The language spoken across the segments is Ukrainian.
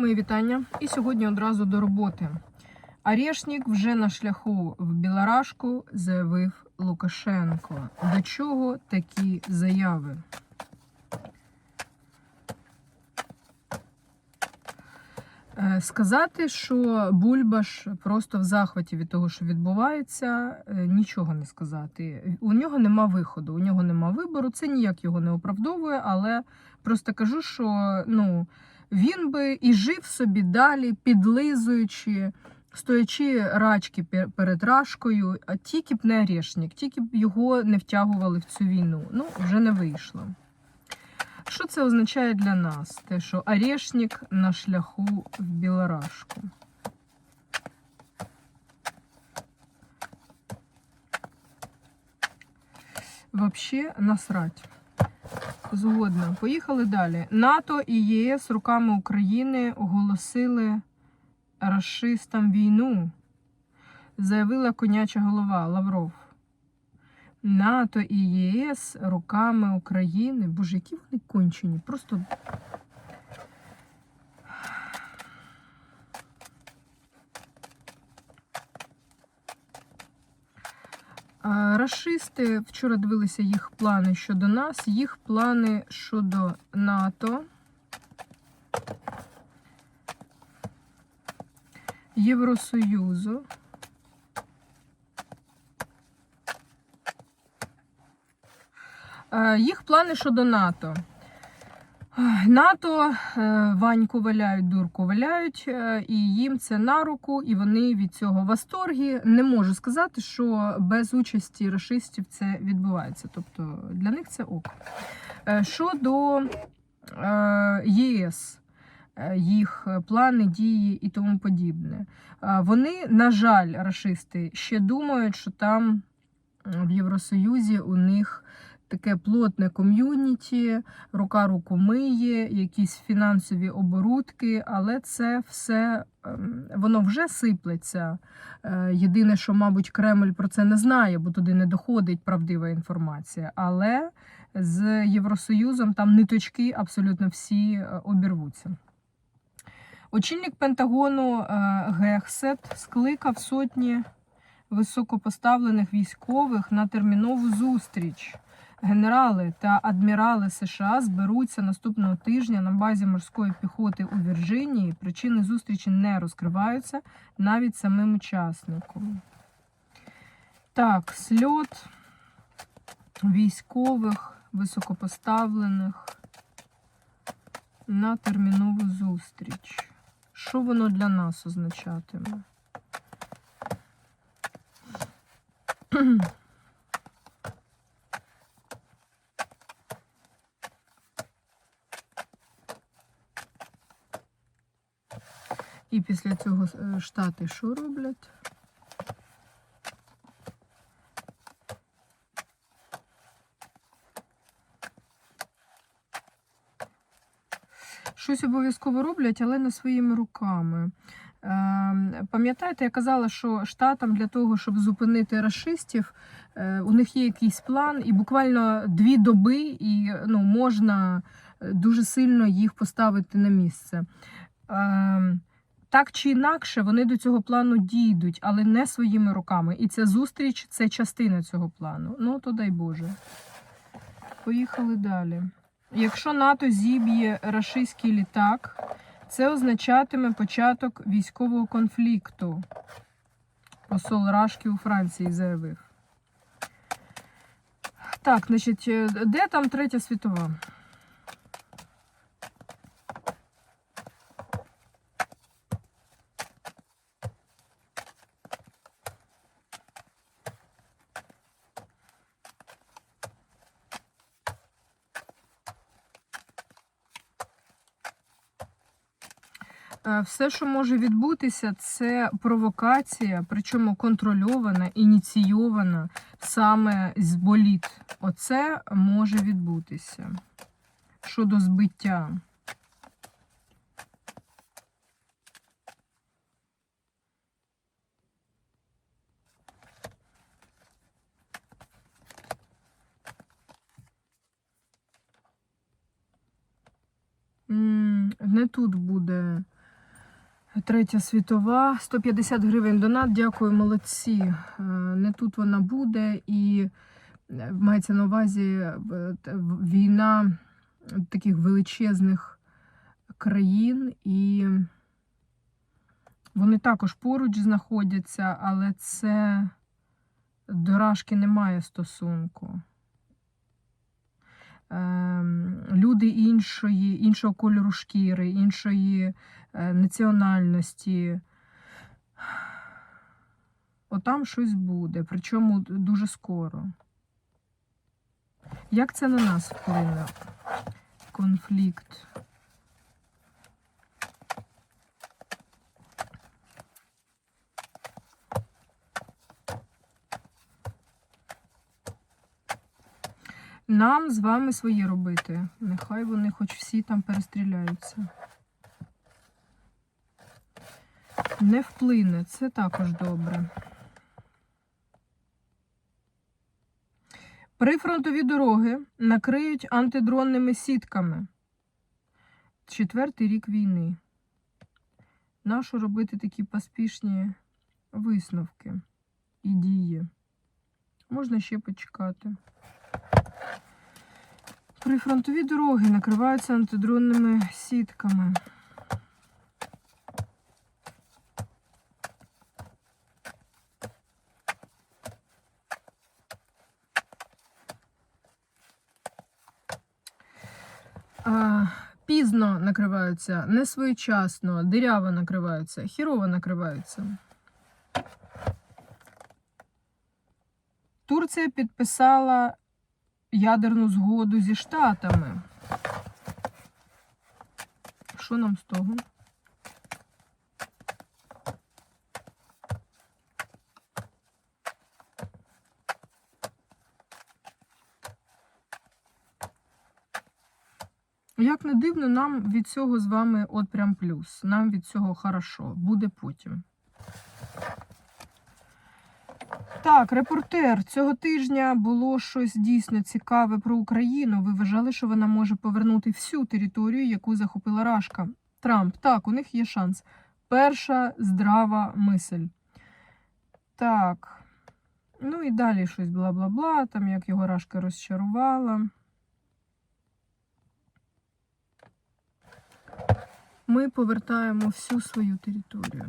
Мої вітання. І сьогодні одразу до роботи. Арешнік вже на шляху в Білорашку, заявив Лукашенко. До чого такі заяви? Е, Сказати, що Бульбаш просто в захваті від того, що відбувається, е, нічого не сказати. У нього нема виходу, у нього нема вибору. Це ніяк його не оправдовує, але просто кажу, що ну, він би і жив собі далі, підлизуючи, стоячи рачки перед рашкою, а тільки б не Орешник, тільки б його не втягували в цю війну. Ну, вже не вийшло. Що це означає для нас? Те, що Орешник на шляху в Білорашку. Вообще насрать. Згодна. Поїхали далі. НАТО і ЄС руками України оголосили расистам війну. Заявила коняча голова Лавров. НАТО і ЄС руками України. Боже, які вони кончені. Просто. Рашисти вчора дивилися їх плани щодо нас, їх плани щодо НАТО. Євросоюзу. Їх плани щодо НАТО. НАТО е, Ваньку валяють, дурку валяють, е, і їм це на руку, і вони від цього в восторгі. Не можу сказати, що без участі расистів це відбувається. Тобто для них це ок. Е, Щодо ЄС, їх плани, дії і тому подібне. Вони, на жаль, расисти ще думають, що там в Євросоюзі у них таке плотне ком'юніті, рука руку миє, якісь фінансові оборудки, але це все ем, воно вже сиплеться. Е, Єдине, що, мабуть, Кремль про це не знає, бо туди не доходить правдива інформація. Але з Євросоюзом там ниточки абсолютно всі е, обірвуться. Очільник Пентагону е, Гехсет скликав сотні високопоставлених військових на термінову зустріч. Генерали та адмірали США зберуться наступного тижня на базі морської піхоти у Вірджинії. Причини зустрічі не розкриваються навіть самим учасником. Так, сльот військових високопоставлених на термінову зустріч. Що воно для нас означатиме? Після цього е, штати що роблять? Щось обов'язково роблять, але не своїми руками. Е, Пам'ятаєте, я казала, що штатам для того, щоб зупинити расистів, е, у них є якийсь план, і буквально дві доби, і ну, можна е, дуже сильно їх поставити на місце. Так чи інакше, вони до цього плану дійдуть, але не своїми руками. І ця зустріч це частина цього плану. Ну, то дай Боже. Поїхали далі. Якщо НАТО зіб'є рашистський літак, це означатиме початок військового конфлікту. Посол Рашки у Франції заявив. Так, значить, е, де там третя світова? Все, що може відбутися, це провокація, причому контрольована, ініційована саме з боліт. Оце може відбутися щодо збиття. Не тут буде Третя світова, 150 гривень донат. Дякую, молодці. Е, Не тут вона буде, і е, мається на увазі е, війна таких величезних країн, і вони також поруч знаходяться, але це до Рашки немає стосунку. Ем, Люди іншої, іншого кольору шкіри, іншої е, національності. Отам щось буде, причому дуже скоро. Як це на нас вплине? Конфлікт. Нам з вами своє робити. Нехай вони хоч всі там перестріляються. Не вплине, це також добре. Прифронтові дороги накриють антидронними сітками. Четвертий рік війни. Нащо робити такі поспішні висновки і дії? Можна ще почекати. Прифронтові дороги накриваються антидронними сітками. Пізно накриваються, не своєчасно, диряво накриваються, хірово накриваються. Турція підписала ядерну згоду зі Штатами. Що нам з того? Як не дивно, нам від цього з вами от прям плюс. Нам від цього хорошо. Буде потім. Так, репортер. Цього тижня було щось дійсно цікаве про Україну. Ви вважали, що вона може повернути всю територію, яку захопила Рашка. Трамп. Так, у них є шанс. Перша здрава мисль. Так. Ну і далі щось бла-бла-бла, там як його Рашка розчарувала. Ми повертаємо всю свою територію.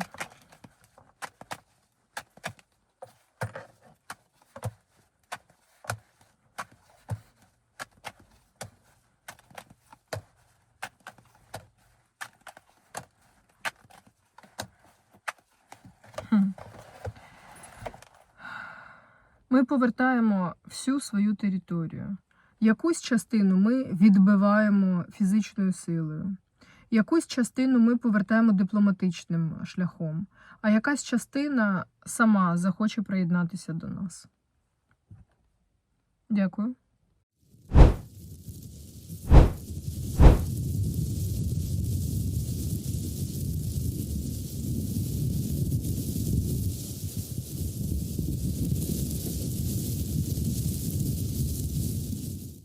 Ми повертаємо всю свою територію. Якусь частину ми відбиваємо фізичною силою. Якусь частину ми повертаємо дипломатичним шляхом, а якась частина сама захоче приєднатися до нас. Дякую.